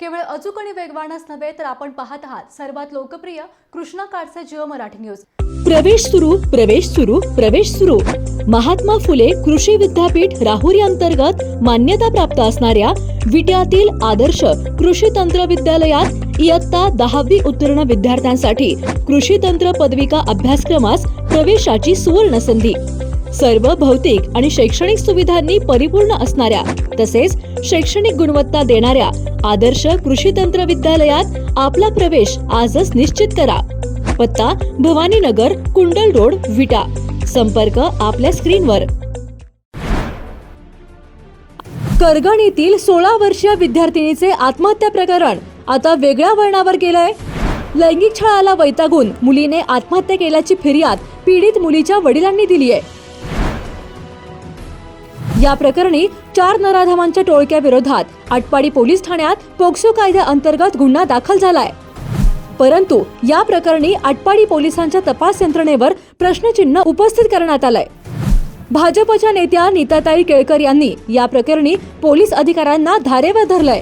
केवळ अचूक आणि वेगवानच नव्हे तर आपण पाहत आहात सर्वात लोकप्रिय कृष्णा काडसे जिओ मराठी न्यूज. प्रवेश सुरू प्रवेश सुरू प्रवेश सुरू. महात्मा फुले कृषी विद्यापीठ राहुरी अंतर्गत मान्यता प्राप्त असणाऱ्या विट्यातील आदर्श कृषी तंत्र विद्यालयात इयत्ता दहावी उत्तीर्ण विद्यार्थ्यांसाठी कृषी तंत्र पदविका अभ्यासक्रमास प्रवेशाची सुवर्ण संधी. सर्व भौतिक आणि शैक्षणिक सुविधांनी परिपूर्ण असणाऱ्या तसेच शैक्षणिक गुणवत्ता देणाऱ्या आदर्श कृषी तंत्र विद्यालयात आपला प्रवेश आजच निश्चित करा. पत्ता भवानीनगर कुंडल रोड विटा. संपर्क आपल्या स्क्रीनवर. करगणीतील येथील सोळा वर्षीय विद्यार्थिनीचे आत्महत्या प्रकरण आता वेगळ्या वळणावर गेलंय. लैंगिक छळाला वैतागून मुलीने आत्महत्या केल्याची फिर्याद पीडित मुलीच्या वडिलांनी दिली आहे या प्रकरणी चार नराधमांच्या टोळक्या विरोधात आटपाडी पोलीस ठाण्यात पोक्सो कायद्याअंतर्गत गुन्हा दाखल झालाय. परंतु या प्रकरणी आटपाडी पोलिसांच्या तपास यंत्रणेवर प्रश्नचिन्ह उपस्थित करण्यात आलंय. भाजपच्या नेत्या नीताताई केळकर यांनी या प्रकरणी पोलीस अधिकाऱ्यांना धारेवर धरलंय.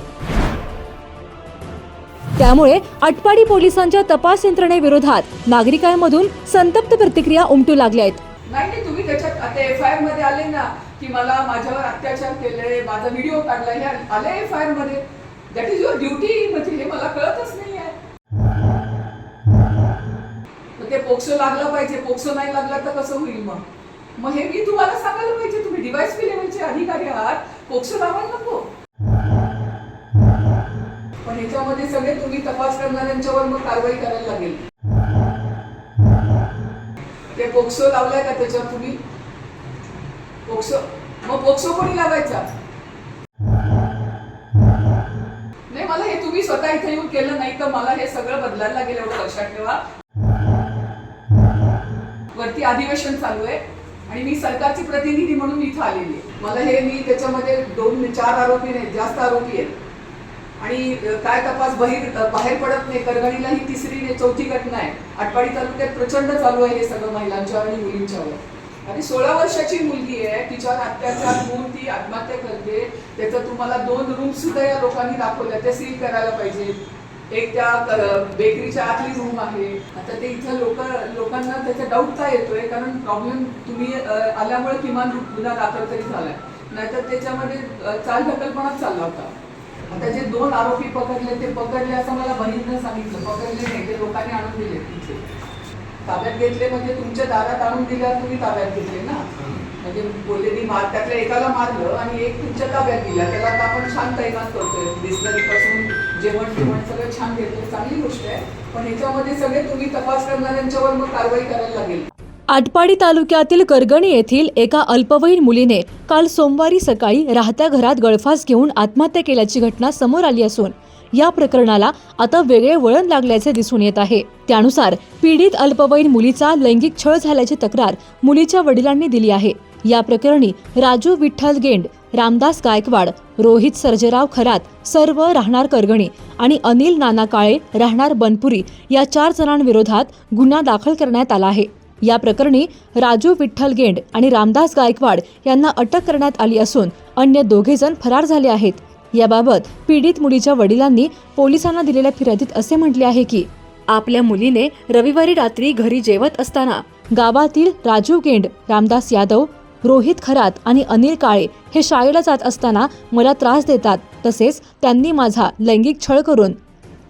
त्यामुळे आटपाडी पोलिसांच्या तपास यंत्रणेविरोधात नागरिकांमधून संतप्त प्रतिक्रिया उमटू लागल्या आहेत. नाही नाही तुम्ही त्याच्यात आता एफ आय आरमध्ये आले ना की मला माझ्यावर अत्याचार केले माझा व्हिडिओ काढला हे आले एफ आय आरमध्ये. दॅट इज युअर ड्युटी म्हणजे हे मला कळतच नाही आहे मग ते पोक्सो लागला पाहिजे पोक्सो नाही लागला तर कसं होईल मग? मग हे मी तुम्हाला सांगायला पाहिजे तुम्ही डिवाइस पी लेवलचे अधिकारी आहात पोक्सो लावायला नको. पण ह्याच्यामध्ये सगळे तुम्ही तपास करणाऱ्यांच्यावर मग कारवाई करायला लागेल. पोक्सो लावलाय का त्याच्यावर तुम्ही? पोक्सो मग पोक्सो कोणी लावायचा? नाही मला हे तुम्ही स्वतः इथे येऊन केलं नाही तर मला हे सगळं बदलायला लागेल एवढं लक्षात ठेवा. वरती अधिवेशन चालू आहे आणि मी सरकारची प्रतिनिधी म्हणून इथं आलेली आहे. मला हे मी त्याच्यामध्ये दोन चार आरोपी नाही जास्त आरोपी आहेत. आणि काय तपास बहिर बाहेर पडत नाही करगणीला ही तिसरी चौथी घटना आहे. आटपाडी तालुक्यात प्रचंड चालू आहे हे सगळं महिलांच्या आणि मुलींच्यावर आणि सोळा वर्षाची मुलगी आहे तिच्यावर अत्याचार होऊन ती आत्महत्या करते. त्याचं तुम्हाला दोन रूम सुद्धा या लोकांनी दाखवल्या त्या सील करायला पाहिजे. एक त्या बेकरीच्या आतली रूम आहे. आता ते इथं लोक लोकांना त्याचा डाऊट का येतोय? कारण प्रॉब्लेम तुम्ही आल्यामुळे किमान गुन्हा दाखल तरी झालाय. नाहीतर त्याच्यामध्ये चालढकलपणाच चाल ढकलपणाच चालला होता. आता जे दोन आरोपी पकडले ते पकडले असं मला बहिणीनं सांगितलं. पकडले नाही ते लोकांनी आणून दिले तिथे. ताब्यात घेतले म्हणजे तुमच्या दारात आणून दिल्यावर तुम्ही ताब्यात घेतले ना? म्हणजे बोलले मी मार त्यातल्या एकाला मारलं आणि एक तुमच्या ताब्यात दिला त्याला आता आपण छान तैनात करतोय. बिस्लरीपासून जेवण जेवण सगळं छान घेतलं चांगली गोष्ट आहे. पण ह्याच्यामध्ये सगळे तुम्ही तपास करणाऱ्यांच्यावर मग कारवाई करायला लागेल. आटपाडी तालुक्यातील करगणी येथील एका अल्पवयीन मुलीने काल सोमवारी सकाळी राहत्या घरात गळफास घेऊन आत्महत्या केल्याची घटना समोर आली असून या प्रकरणाला आता वेगळे वळण लागल्याचे दिसून येत आहे. त्यानुसार पीडित अल्पवयीन मुलीचा लैंगिक छळ झाल्याची तक्रार मुलीच्या वडिलांनी दिली आहे. या प्रकरणी राजू विठ्ठल गेंड रामदास गायकवाड रोहित सर्जेराव खरात सर्व राहणार करगणी आणि अनिल नाना काळे राहणार बनपुरी या चार जणांविरोधात गुन्हा दाखल करण्यात आला आहे. या प्रकरणी राजू विठ्ठल गेंड आणि रामदास गायकवाड यांना अटक करण्यात आली असून अन्य दोघे जण फरार झाले आहेत. याबाबत पीडित मुलीच्या वडिलांनी पोलिसांना दिलेल्या फिर्यादीत असे म्हटले आहे की आपल्या मुलीने रविवारी रात्री घरी जेवत असताना गावातील राजू गेंड रामदास यादव रोहित खरात आणि अनिल काळे हे शाळेला जात असताना मला त्रास देतात तसेच त्यांनी माझा लैंगिक छळ करून.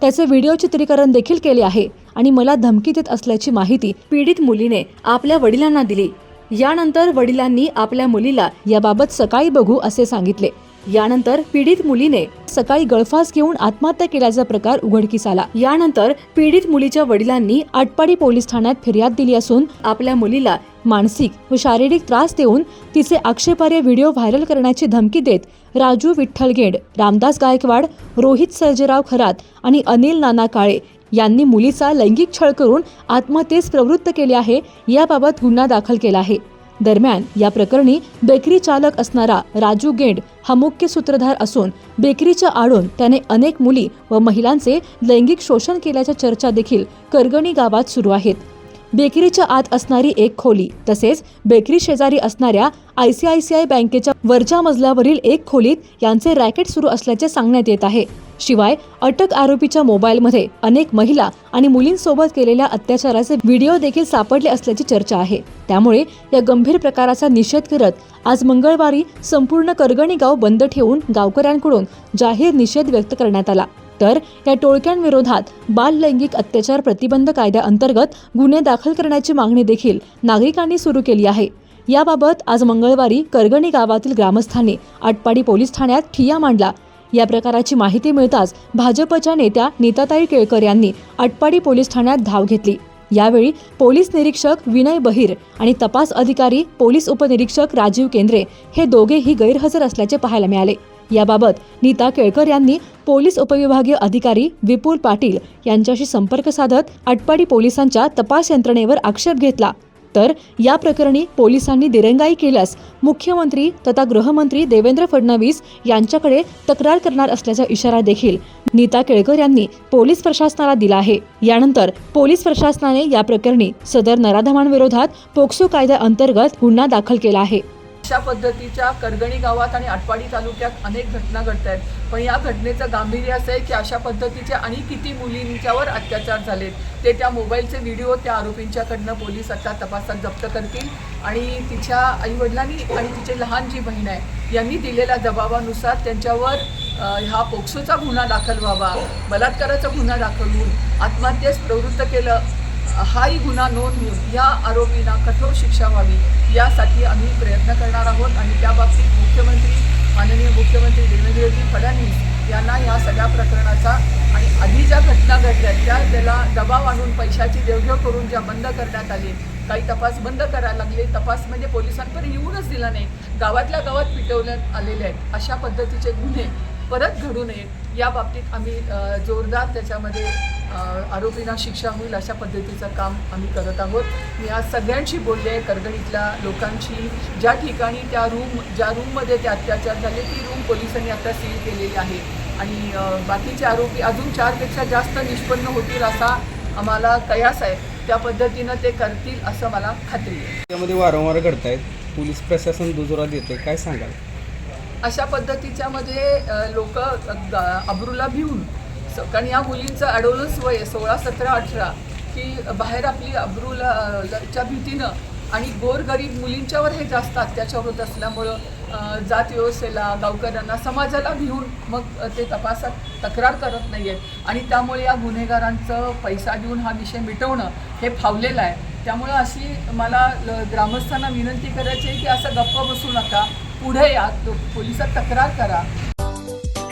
त्याचे व्हिडिओ चित्रीकरण देखील केले आहे. आणि मला धमकी देत असल्याची माहिती पीडित मुलीने आपल्या वडिलांना दिली. यानंतर वडिलांनी आपल्या मुलीला याबाबत सकाळी बघू असे सांगितले. यानंतर पीडित मुलीने सकाळी गळफास घेऊन आत्महत्या केल्याचा प्रकार उघडकीस आला. यानंतर पीडित मुलीच्या वडिलांनी आटपाडी पोलीस ठाण्यात फिर्याद दिली असून आपल्या मुलीला मानसिक व शारीरिक त्रास देऊन तिचे आक्षेपार्ह व्हिडिओ व्हायरल करण्याची धमकी देत राजू विठ्ठल गेड रामदास गायकवाड रोहित सर्जेराव खरात आणि अनिल नाना काळे यांनी मुलीचा लैंगिक छळ करून आत्महत्येस प्रवृत्त केले आहे याबाबत गुन्हा दाखल केला आहे. दरम्यान या प्रकरणी बेकरी चालक असणारा राजू गेंड हा मुख्य सूत्रधार असून बेकरीच्या आडून त्याने अनेक मुली व महिलांचे लैंगिक शोषण केल्याच्या चर्चा देखील करगणी गावात सुरू आहेत. बेकरीच्या आत असणारी एक खोली तसेच बेकरी शेजारी असणाऱ्या I C I C I बँकेच्या वरच्या मजल्यावरील एक खोलीत यांचे रॅकेट सुरू असल्याचे सांगण्यात येत आहे. शिवाय अटक आरोपीच्या मोबाईलमध्ये अनेक महिला आणि मुलींसोबत केलेल्या अत्याचाराचे व्हिडिओ देखील सापडले असल्याची चर्चा आहे. त्यामुळे या गंभीर प्रकाराचा निषेध करत आज मंगळवारी संपूर्ण करगणी गाव बंद ठेवून गावकऱ्यांकडून जाहीर निषेध व्यक्त करण्यात आला. तर या टोळक्यांविरोधात बाल लैंगिक अत्याचार प्रतिबंध कायद्याअंतर्गत गुन्हे दाखल करण्याची मागणी देखील नागरिकांनी सुरू केली आहे. याबाबत आज मंगळवारी करगणी गावातील ग्रामस्थांनी आटपाडी पोलीस ठाण्यात ठिय्या मांडला. या प्रकाराची माहिती मिळताच भाजपच्या नेत्या नीताताई केळकर यांनी आटपाडी पोलीस ठाण्यात धाव घेतली. यावेळी पोलीस निरीक्षक विनय बहिर आणि तपास अधिकारी पोलीस उपनिरीक्षक राजीव केंद्रे हे दोघेही गैरहजर असल्याचे पाहायला मिळाले. याबाबत नीता केळकर यांनी पोलीस उपविभागीय अधिकारी विपुल पाटील यांच्याशी संपर्क साधत आटपाडी पोलिसांच्या तपास यंत्रणेवर आक्षेप घेतला. तर या प्रकरणी पोलिसांनी दिरंगाई केल्यास मुख्यमंत्री तथा गृहमंत्री देवेंद्र फडणवीस यांच्याकडे तक्रार करणार असल्याचा इशारा देखील नीता केळकर यांनी पोलीस प्रशासनाला दिला आहे. यानंतर पोलीस प्रशासनाने या प्रकरणी सदर नराधमांविरोधात पोक्सो कायद्याअंतर्गत गुन्हा दाखल केला आहे. अशा पद्धतीच्या करगणी गावात आणि आटपाडी तालुक्यात अनेक घटना घडत आहेत. पण या घटनेचं गांभीर्य असं आहे की अशा पद्धतीचे आणि किती मुलींच्यावर अत्याचार झालेत ते त्या मोबाईलचे व्हिडिओ त्या आरोपींच्याकडनं पोलीस आता तपासात जप्त करतील. आणि तिच्या आईवडिलांनी आणि तिची लहान जी बहीण आहे यांनी दिलेल्या दबावानुसार त्यांच्यावर हा पोक्सोचा गुन्हा दाखल व्हावा बलात्काराचा गुन्हा दाखल होऊन आत्महत्येस प्रवृत्त केलं. हाही गुन्हा नोंद या आरोपींना कठोर शिक्षा व्हावी यासाठी आम्ही प्रयत्न करणार आहोत आणि त्या बाबतीत मुख्यमंत्री माननीय मुख्यमंत्री देवेंद्रजी फडणवीस यांना या सगळ्या प्रकरणाचा आणि आधी ज्या घटना घडल्या त्या त्याला दबाव आणून पैशाची देवघेव करून ज्या बंद करण्यात आली काही तपास बंद करायला लागले. तपास म्हणजे पोलिसांपर्यंत येऊनच दिला नाही गावातल्या गावात पिटवण्यात आलेले आहेत अशा पद्धतीचे गुन्हे परत घडू नये या बाबतीत आम्ही जोरदार त्याच्यामध्ये आरोपींना शिक्षा होईल अशा पद्धतीचं काम आम्ही करत आहोत. मी आज सगळ्यांशी बोलले आहे करगणीतल्या लोकांशी. ज्या ठिकाणी त्या रूम ज्या रूममध्ये ते अत्याचार झाले ती रूम पोलिसांनी आता सील केलेली आहे. आणि बाकीचे आरोपी अजून चारपेक्षा जास्त निष्पन्न होतील असा आम्हाला कयास आहे. त्या पद्धतीनं ते करतील असं मला खात्री आहे. त्यामध्ये वारंवार घडतायत. पोलीस प्रशासन दुजोरा देते काय सांगाल? अशा पद्धतीच्या मध्ये लोक अब्रूला भिवून स- कारण या मुलींचं ॲडोलन्स वय सोळा सतरा अठरा की बाहेर आपली अब्रूलाच्या भीतीनं आणि गोरगरीब मुलींच्यावर हे जास्त अत्याचार होत असल्यामुळं जात व्यवस्थेला गावकऱ्यांना समाजाला भिवून मग ते तपासात तक्रार करत नाही आहेत आणि त्यामुळे या गुन्हेगारांचं पैसा देऊन हा विषय मिटवणं हे फावलेलं आहे. त्यामुळं अशी मला ल- ग्रामस्थांना विनंती करायची आहे की असं गप्प बसू नका. पुढे या पोलिसात तक्रार करा.